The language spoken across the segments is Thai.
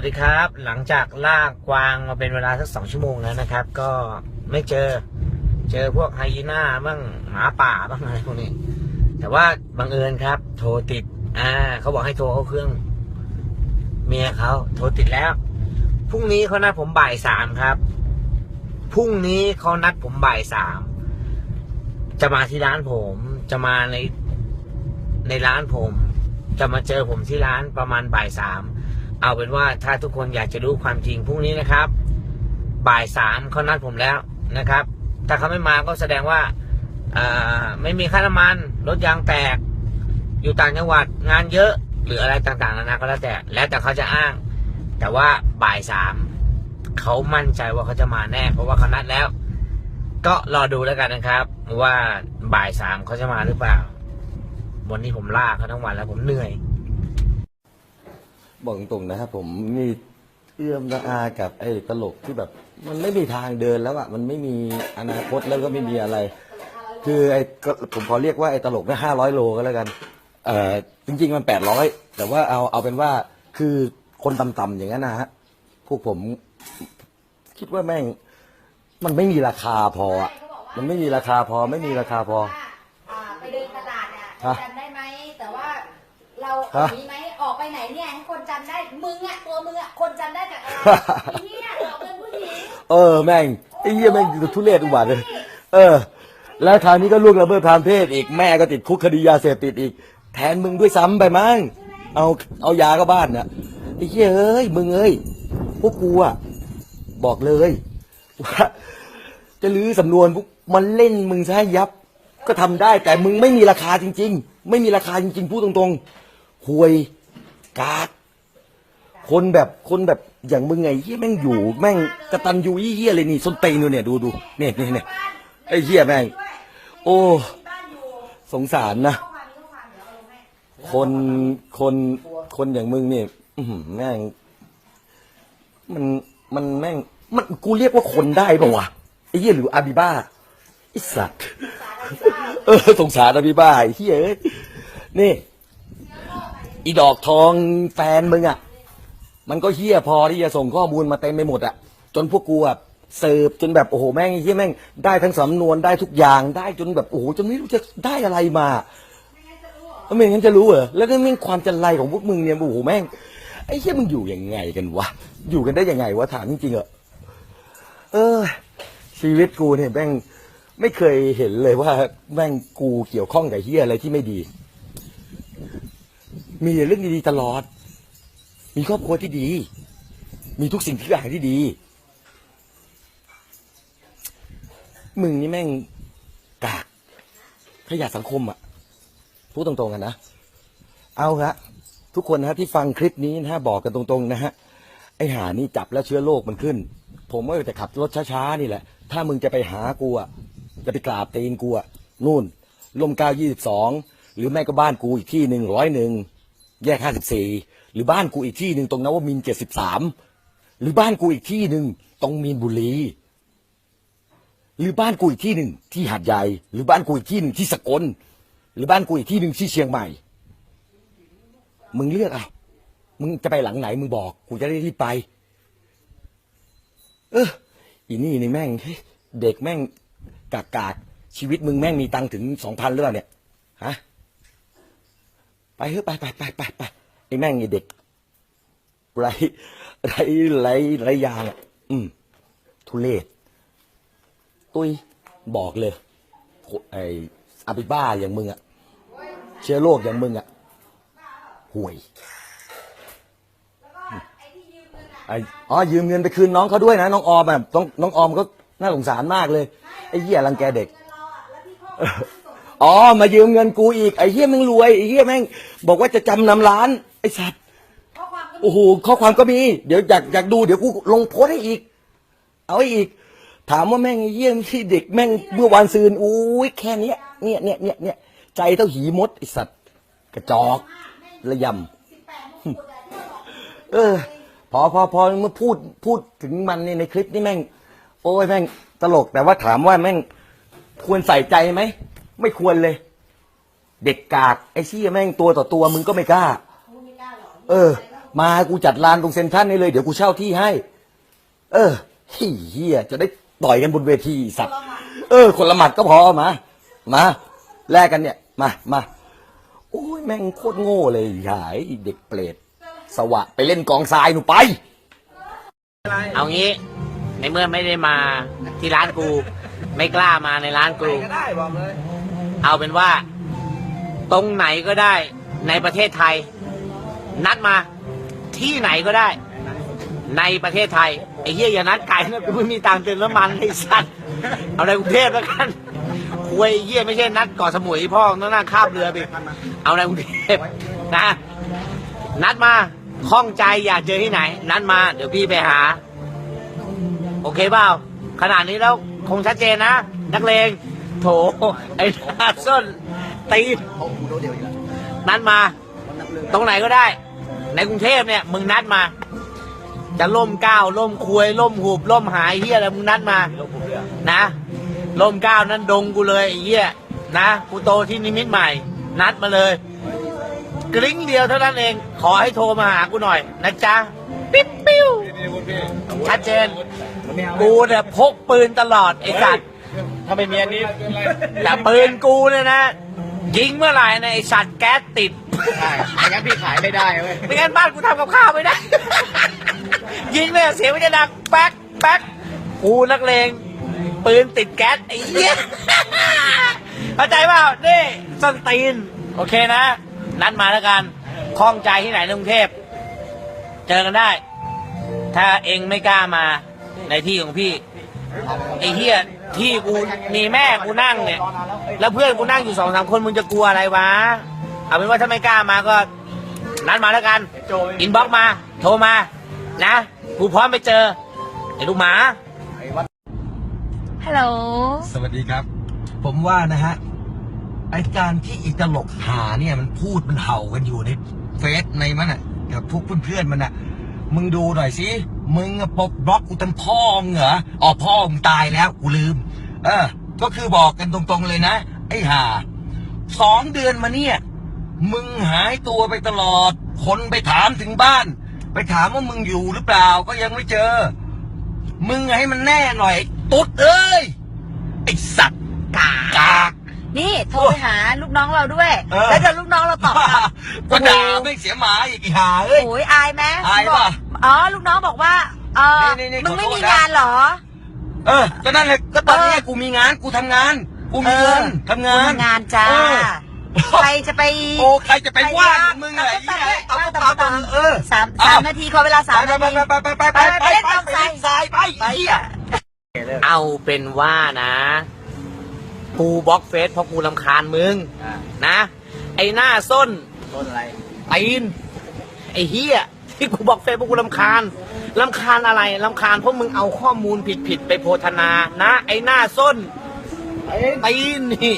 วัสดีครับ หลังจากลากกวางมาเป็นเวลาสักสองชั่วโมงแล้วนะครับ ก็ไม่เจอ เจอพวกไฮยีน่าบ้างหมาป่าบ้างอะไรพวกนี้ แต่ว่าบังเอิญครับ โทรติด อ่า เขาบอกให้โทรเข้าเครื่อง เมียเขาโทรติดแล้วพรุ่งนี้เขานัดผมบ่ายสามครับพรุ่งนี้เขานัดผมบ่ายสามจะมาที่ร้านผม จะมาในในร้านผม จะมาเจอผมที่ร้านประมาณบ่ายสาม เอาเป็นว่าถ้าทุกคนอยากจะรู้ความจริงพรุ่งนี้นะครับ บ่ายสามเขานัดผมแล้วนะครับ ถ้าเขาไม่มาก็แสดงว่าอไม่มีค่าน้ำมันรถยางแตก อยู่ต่างจังหวัดงานเยอะ หรืออะไรต่างๆนานาก็แล้วแต่ แล้วแต่เขาจะอ้าง แต่ว่าบ่ายสามเขามั่นใจว่าเขาจะมาแน่ เพราะว่าเขานัดแล้ว ก็รอดูแล้วกันนะครับ ว่าบ่ายสามเขาจะมาหรือเปล่า วันนี้ผมลากเขาทั้งวันแล้วผมเหนื่อย บอกตรงๆนะครับผมนี่เอื้อมละอากับไอ้ตลกที่แบบ มันไม่มีทางเดินแล้วอะมันไม่มีอนาคตแล้วก็ไม่มีอะไร คือไอ้ก็ผมขอเรียกว่าไอ้ตลกเนี่ยห้าร้อยโลก็แล้วกันเอ่อจริง ๆ มันแปดร้อยแต่ว่าเอาเอาเป็นว่าคือคนต่ำๆอย่างนั้นนะฮะพวกผมคิดว่าแม่ง มันไม่มีราคาพออะมันไม่มีราคาพอไม่มีราคาพออ่าไปเดินตลาดอะฮะจำได้ไหมแต่ว่าเราฮะหนีไหมออก ไปไหนเนี่ยให้คนจำได้ มึงอะตัวมึงอะคนจำได้จากอะไรไอ้เนี่ยเราเป็นผู้หญิงเออแม่งไอ้เหี้ยแม่งทุเรศอุบาทเลยเออ แล้วคราวนี้ก็ล่วงละเมิดทางเพศอีกแม่ก็ติดคุกคดียาเสพติดอีก แทนมึงด้วยซ้ำไปมั้งเอาเอายาก็บ้านน่ะไอ้เหี้ยเอ้ยมึงเอ้ยพวกกูอะบอกเลยว่าจะลื้อสำนวนพวกมันเล่นมึงซะให้ยับ ก็ทำได้แต่มึงไม่มีราคาจริง ๆ ไม่มีราคาจริงๆพูดตรงๆห่วย กากคนแบบคนแบบอย่างมึงไงเฮียแม่งอยู่ แม่งกระตันยูเฮียเลยนี่ส้นเตนดูเนี่ยดูดูเนี่ยเนี่ยเนี่ยไอ้เฮียแม่ง โอ้ สงสารนะ คนคนคนอย่างมึงเนี่ยแม่ง มันมันแม่ง มันกูเรียกว่าคนได้ป่าวะไอ้เหี้ยหรืออาบิบ้าไอ้สัตว์เออสงสารอาบิบ้าไอ้เหี้ยเอ้ยนี่ อีดอกทองแฟนมึงอะ มันก็เฮี้ยพอที่จะส่งข้อมูลมาเต็มไปหมดอะจนพวกกูอะเสิร์ฟจนแบบโอ้โหแม่งเฮี้ยแม่งได้ทั้งสำนวนได้ทุกอย่างได้จนแบบโอ้โหจนไม่รู้จะได้อะไรมาแล้วไม่งั้นจะรู้เหรอแล้วก็แม่งความจันไรของพวกมึงเนี่ยโอ้โหแม่งไอ้เฮี้ยมึงอยู่ยังไงกันวะอยู่กันได้ยังไงวะถามจริงๆเหรอเออ ชีวิตกูเนี่ยแม่งไม่เคยเห็นเลยว่าแม่งกูเกี่ยวข้องกับเฮี้ยอะไรที่ไม่ดี มีแต่เรื่องดีๆตลอด มีครอบครัวที่ดี มีทุกสิ่งทุกอย่างที่ดี มึงนี่แม่งกากขยะสังคมอะพูดตรงๆกันนะ เอาฮะทุกคนนะที่ฟังคลิปนี้นะฮะบอกกันตรงๆนะฮะไอหานี่จับแล้วเชื้อโรคมันขึ้น ผมก็จะขับรถช้าๆนี่แหละ ถ้ามึงจะไปหากูอะจะไปกราบตีนกูอะนู่นลมเก้ายี่สิบสองหรือแม่ก็บ้านกูอีกที่หนึ่งร้อยหนึ่ง แยกห้าสิบสี่หรือบ้านกูอีกที่หนึ่งตรงนวมินเจ็ดสิบสามหรือบ้านกูอีกที่หนึ่งตรงมีนบุรี หรือบ้านกูอีกที่หนึ่งที่หาดใหญ่ หรือบ้านกูอีกที่หนึ่งที่สกล หรือบ้านกูอีกที่หนึ่งที่เชียงใหม่ มึงเลือกเอามึงจะไปหลังไหนมึงบอกกูจะได้รีบไป เอออีนี่นี่แม่ง เด็กแม่งกากกากชีวิตมึงแม่งมีตังถึงสองพันหรือเปล่าเนี่ยฮะ ไปเถอะไปไปไปไปไปไอ้แม่งไอ้เด็กไรไรไรไรยางอะอืม ทุเลศตุ้ยบอกเลยไอ้อาบิบ้าอย่างมึงอะ เชื้อโรคอย่างมึงอะห่วยไอ้อ๋อยืมเงินไปคืนน้องเขาด้วยนะ น้องออมอะน้องน้องออมก็น่าสงสารมากเลย ไอ้เหี้ยรังแกเด็ก อ๋อมายืมเงินกูอีกไอ้เหี้ยแม่งรวยไอ้เหี้ยแม่งบอกว่าจะจำนำร้านไอ้สัตว์ข้อความก็มีโอ้โหข้อความก็มีเดี๋ยวอยากอยากดูเดี๋ยวกูลงโพสต์ให้อีก เอาให้อีก ถามว่าแม่งไอ้เหี้ยที่เด็กแม่งเมื่อวานซืนอุ้ยแค่เนี้ยเนี่ยเนี่ยเนี่ยเนี่ยใจเท่าหีมดไอ้สัตว์กระจอกระยำเออ พอพอพอเมื่อพูดพูดถึงมันในในคลิปนี่แม่ง โอ้ยแม่งตลกแต่ว่าถามว่าแม่งควรใส่ใจไหม ไม่ควรเลย เด็กกากไอ้เชี่ยแม่งตัวต่อตัวมึงก็ไม่กล้ามึงไม่กล้าหรอกเออ มากูจัดลานตรงเซ็นทรัลนี่เลยเดี๋ยวกูเช่าที่ให้ เออเฮียจะได้ต่อยกันบนเวทีสัตว์ เออ คนละหมัดก็พอมา มาแลกกันเนี่ย มามาโอ้ยแม่งโคตรโง่เลยหายไอ้เด็กเปรตสวะไปเล่นกองทรายหนูไป เอางี้ ในเมื่อไม่ได้มาที่ร้านกู ไม่กล้ามาในร้านกู ก็ได้บอกเลย เอาเป็นว่า ตรงไหนก็ได้ในประเทศไทย นัดมาที่ไหนก็ได้ ในประเทศไทยไอ้เหี้ยอย่านัดไกลนะกูไม่มีตังค์เติมน้ำมันไอ้สัตว์เอาในกรุงเทพแล้วกันคุยเหี้ยไม่ใช่นัดกาะสมุยพ่อต้องนั่งข้ามเรือไปเอาในกรุงเทพนะ นัดมาข้องใจอยากเจอที่ไหน นัดมา เดี๋ยวพี่ไปหา โอเคเปล่าขนาดนี้แล้วคงชัดเจนนะ นักเลง โถไอ้หน้าส้นตีนนัดมาตรงไหนก็ได้ ในกรุงเทพเนี่ย มึงนัดมา จะล่มเก้าวล่มควยล่มหูบล่มหายเฮียอะไรมึงนัดมานะล่มเก้าวนั้นดงกูเลยไอ้เฮียนะกูโตที่นิมิตใหม่ นัดมาเลย กริ้งเดียวเท่านั้นเอง ขอให้โทรมาหากูหน่อยนะจ๊ะปิ๊บปิ้วชัดเจนกูเนี่ยพกปืนตลอดไอ้สัตว์ ถ้าไม่มีอันนี้แต่ปืนกูเนี่ยนะ ยิงเมื่อไหร่นะไอ้สัตว์แก๊สติดใช่ไม่งั้นพี่ขายไม่ได้เว้ยไม่งั้นบ้านกูทำกับข้าวไม่ได้ ยิงเนี่ยเสียงมันจะดังแป๊กแป๊กกูนักเลงปืนติดแก๊สไอ้เหี้ยเข้าใจเปล่านี่ส้นตีน โอเคนะ นัดมาแล้วกันคล้องใจที่ไหนในกรุงเทพ เจอกันได้ ถ้าเองไม่กล้ามาในที่ของพี่ ไอ้เหี้ย ที่กูมีแม่กูนั่งเนี่ยแล้วเพื่อนกูนั่งอยู่สองสามคนมึงจะกลัวอะไรวะเอาเป็นว่าถ้าไม่กล้ามาก็นัดมาแล้วกันอินบ็อกมา โทรมา นะกูพร้อมไปเจอไอ้ลูกหมาฮัลโหลสวัสดีครับ ผมว่านะฮะไอการที่อีตลกหาเนี่ยมันพูดมันเห่ากันอยู่ในเฟซในมันอะกับพวกเพื่อนๆมันอะ มึงดูหน่อยสิมึงปบบล็อกกูตั้งพ่อมึงเหรออ๋อพ่อมึงตายแล้วกูลืม เออ ก็คือบอกกันตรงๆเลยนะ ไอ้ห่าสองเดือนมาเนี่ย มึงหายตัวไปตลอด คนไปถามถึงบ้าน ไปถามว่ามึงอยู่หรือเปล่าก็ยังไม่เจอ มึงให้มันแน่หน่อย ตุ๊ดเอ้ยไอสัตว์กาก นี่โทรไปหาลูกน้องเราด้วย เออ แล้วเดี๋ยวลูกน้องเราตอบกลับก็ด่าไม่เสียหมาอีกอีห่าเอ้ย โอ้ยอายไหมอายปะอ๋อลูกน้องบอกว่าเออนี่นี่นี่มึงไม่ขอโทษมีนะ งานเหรอ เออก็นั่นแหละก็ตอนนี้เออกูมีงานกูทำงาน กูมีเงินทำงาน ทำงานจ้าเออ ใครจะไปโอ้ใครจะไปว่ามึงอะไรตาเงี้มยเอาตามตามตามเออ สามสามนาทีขอเวลาสามไปนาไปที ไปไปไปไปไปไปไปเล่นไปกองไปทรายทรายไปไอ้เหี้ยเอาเป็นว่านะ กูบล็อกเฟซเพราะกูลำคาญมึงนะ ไอ้หน้าส้นต้นอะไรตีนไอ้เฮียที่กูบอกเฟซเพราะกูลำคาญลำคาญอะไรลำคาญเพราะมึงเอาข้อมูลผิดๆไปโพธนา นะ ไอ้หน้าส้นตีนนี่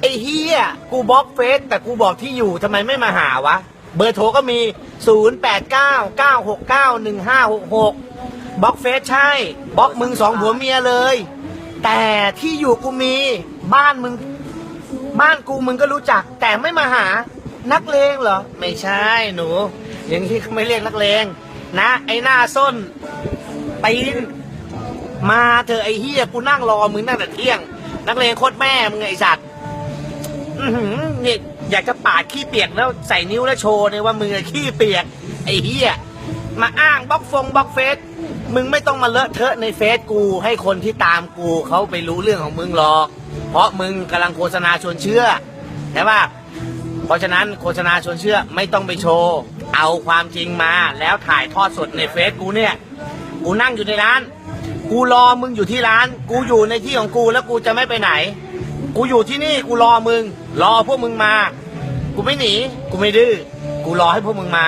ไอ้เฮียกูบล็อกเฟซแต่กูบอกที่อยู่ทำไมไม่มาหาวะ เบอร์โทรก็มี 0 8 9 9 6 9 1 5 6 6บล็อกเฟซใช่บล็อกมึงสองผัวเมียเลย แต่ที่อยู่กูมี บ้านมึง บ้านกูมึงก็รู้จัก แต่ไม่มาหานักเลงเหรอ ไม่ใช่หนู อย่างที่เขาไม่เรียกนักเลง นะ ไอ้หน้าส้นตีนมาเธอไอ้เฮียกูนั่งรอมึงตั้งแต่เที่ยง นักเลงโคตรแม่มึงไอ้สัตว์นี่อยากจะปาดขี้เปียกแล้วใส่นิ้วแล้วโชว์เนี่ยว่ามึงอขี้เปียก ไอ้เฮียมาอ้างบล็อกฟงบล็อกเฟซมึงไม่ต้องมาเลอะเทอะในเฟซกู ให้คนที่ตามกูเขาไปรู้เรื่องของมึงหรอก เพราะมึงกำลังโฆษณาชวนเชื่อใช่ป่ะเพราะฉะนั้นโฆษณาชวนเชื่อไม่ต้องไปโชว์ เอาความจริงมาแล้วถ่ายทอดสดในเฟซกูเนี่ย กูนั่งอยู่ในร้าน กูรอมึงอยู่ที่ร้าน กูอยู่ในที่ของกูแล้วกูจะไม่ไปไหน กูอยู่ที่นี่กูรอมึง รอพวกมึงมา กูไม่หนี กูไม่ดื้อ กูรอให้พวกมึงมา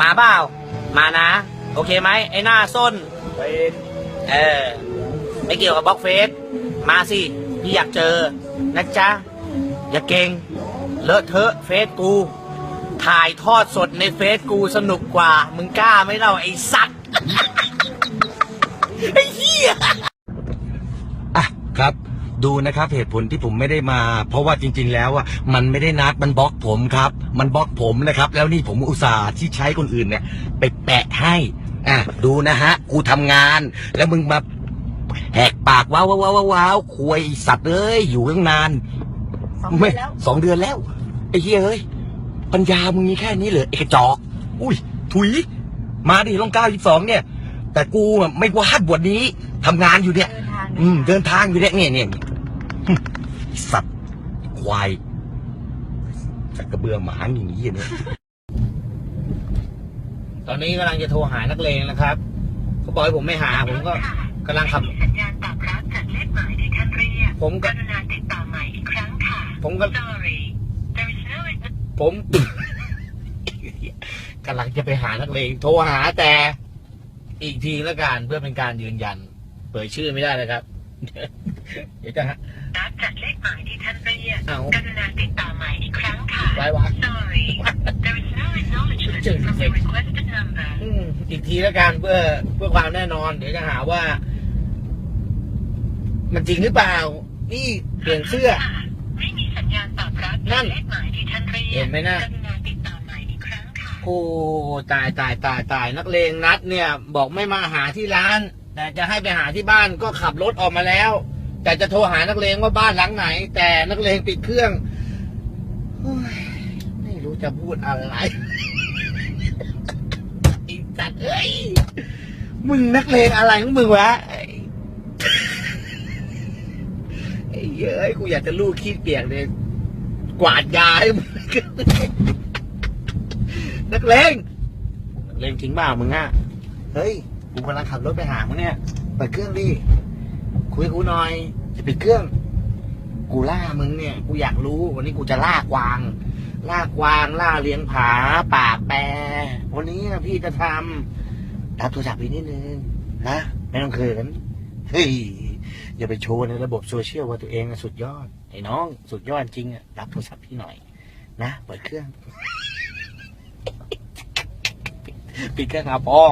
มาเปล่า มานะ โอเคไหมไอ้หน้าส้น เออ ไม่เกี่ยวกับบล็อกเฟซ มาสิ พี่อยากเจอนะจ๊ะ อย่าเก่ง เลอะเทอะเฟซกู ถ่ายทอดสดในเฟซกูสนุกกว่า มึงกล้าไหมเล่าไอ้สัตว์ ไอ้เหี้ยอะครับ ดูนะครับเหตุผลที่ผมไม่ได้มา เพราะว่าจริง ๆ แล้วอะมันไม่ได้นัดมันบล็อกผมครับ มันบล็อกผมนะครับ แล้วนี่ผมอุตส่าห์ที่ใช้คนอื่นเนี่ย ไปแปะให้อะดูนะฮะ กูทำงานแล้วมึงมา แหกปากว้าวว้าวว้าวว้าวควยไอ้สัตว์เอ้ยอยู่ตั้งนานสองเดือนแล้วสองเดือนแล้วไอ้เหี้ยเอ้ยปัญญามึงมีแค่นี้เหรอไอ้กระจอก อุ้ย ถุย มาดิลงเก้ายี่สองเนี่ย แต่กูอะไม่วาดบทนี้ทำงานอยู่เนี่ยเดินทางอืม เดินทางอยู่เนี่ยเนี่ยเนี่ยเนี่ยไอ้สัตว์ควายสัตว์กระเบือหมาอย่างนี้เนี่ยตอนนี้กำลังจะโทรหานักเลงนะครับเขาบอกให้ผมไม่หาผมก็ กำลังขับ สัญญาณตอบรับจากเลขหมายที่ท่านเรียกผมก็กรุณาติดต่อใหม่อีกครั้งค่ะ ผมก็ Sorry there is no ผมกำลังจะไปหานักเลงโทรหาแต่ อีกทีละกันเพื่อเป็นการยืนยัน เปิดชื่อไม่ได้เลยครับ เดี๋ยวจะฮะ รับจากเลขหมายที่ท่านเรียกเอ้า กรุณาติดต่อใหม่อีกครั้งค่ะไว้วะ Sorry there is no acknowledgement from the requested number อืมอีกทีละกันเพื่อเพื่อความแน่นอน เดี๋ยวจะหาว่า มันจริงหรือเปล่า นี่เปลี่ยนเสื้อค่ะไม่มีสัญญาณตอบรับนั่จากนเลขหมายที่ท่านเรียกเห็นไหมน่ะกรุณาติดต่อใหม่อีกครั้งค่ะโอ้ตายตายตายตายนักเลงนัดเนี่ย บอกไม่มาหาที่ร้าน แต่จะให้ไปหาที่บ้านก็ขับรถออกมาแล้ว แต่จะโทรหานักเลงว่าบ้านหลังไหน แต่นักเลงปิดเครื่องโอ้ยไม่รู้จะพูดอะไรไอ้สัตว์เอ้ยมึงนักเลงอะไรของมึงวะไอ้ไอ้ เย้ยกูอยากจะลูกขี้เปียกเลยกวาดยาให้มึงนักเลงนักเลงจริงเปล่ามึงอะเฮ้ยกูกำลังขับรถไปหามึงเนี่ยเปิดเครื่องดิคุยกับกูหน่อยจะปิดเครื่อง กูล่ามึงเนี่ย กูอยากรู้ วันนี้กูจะล่ากวาง ล่ากวางล่าเลี้ยงผาปากแปรวันนี้นะพี่จะทำรับโทรศัพท์พี่นิดนึงนะไม่ต้องเขินเฮ้ย อย่าไปโชว์ในระบบโซเชียลว่าตัวเองสุดยอดไอ้น้องสุดยอดจริงอะรับโทรศัพท์พี่หน่อย นะเปิดเครื่อง ปิดเครื่องอาปอง